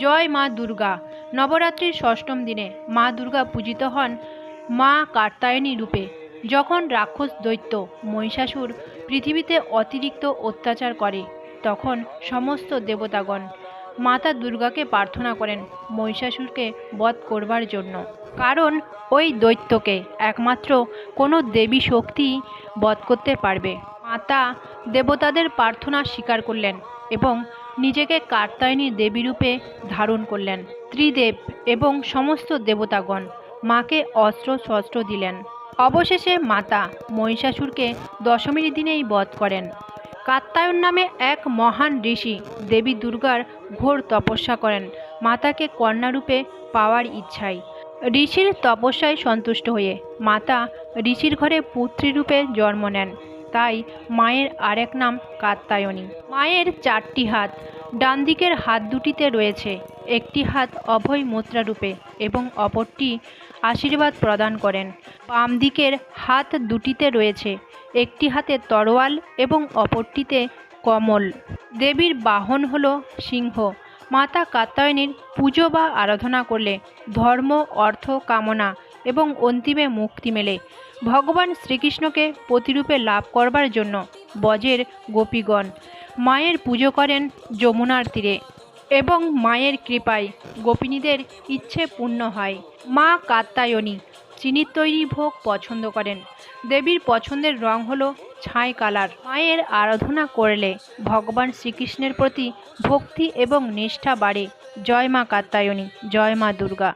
জয় মা দুর্গা। নবরাত্রির ষষ্ঠম দিনে মা দুর্গা পূজিত হন মা কাত্যায়নী রূপে। যখন রাক্ষস দৈত্য মহিষাসুর পৃথিবীতে অতিরিক্ত অত্যাচার করে, তখন সমস্ত দেবতাগণ মাতা দুর্গাকে প্রার্থনা করেন মহিষাসুরকে বধ করবার জন্য। কারণ ওই দৈত্যকে একমাত্র কোনো দেবী শক্তি বধ করতে পারবে। মাতা দেবতাদের প্রার্থনা স্বীকার করলেন এবং নিজেকে কাত্যায়নী দেবী রূপে ধারণ করলেন। ত্রিদেব এবং সমস্ত দেবতাগণ মাকে অস্ত্র শস্ত্র দিলেন। অবশেষে মাতা মহিষাসুরকে দশমীর দিনেই বধ করেন। কাত্যায়ন নামে এক মহান ঋষি দেবী দুর্গার ঘোর তপস্যা করেন। মাতাকে কন্যারূপে পাওয়ার ইচ্ছায় ঋষির তপস্যায় সন্তুষ্ট হয়ে মাতা ঋষির ঘরে পুত্রীরূপে জন্ম নেন। তাই মায়ের আরেক নাম কাত্যায়নী মায়ের চারটি হাত, ডান দিকের হাত দুটিতে রয়েছে, একটি হাত অভয় মুদ্রা রূপে এবং অপরটি আশীর্বাদ প্রদান করেন। বাম দিকের হাত দুটিতে রয়েছে, একটি হাতে তরোয়াল এবং অপরটিতে কমল। দেবীর বাহন হল সিংহ। মাতা কাত্যায়নীর পুজো বা আরাধনা করলে ধর্ম, অর্থ, কামনা এবং অন্তিমে মুক্তি মেলে। ভগবান শ্রীকৃষ্ণকে প্রতিরূপে লাভ করবার জন্য বজের গোপীগণ মায়ের পুজো করেন যমুনার তীরে এবং মায়ের কৃপায় গোপিনীদের ইচ্ছে পূর্ণ হয়। মা কাত্যায়নী চিনির তৈরি ভোগ পছন্দ করেন। দেবীর পছন্দের রং হলো ছাই কালার। মায়ের আরাধনা করলে ভগবান শ্রীকৃষ্ণের প্রতি ভক্তি এবং নিষ্ঠা বাড়ে। জয় মা কাত্যায়নী জয় মা দুর্গা।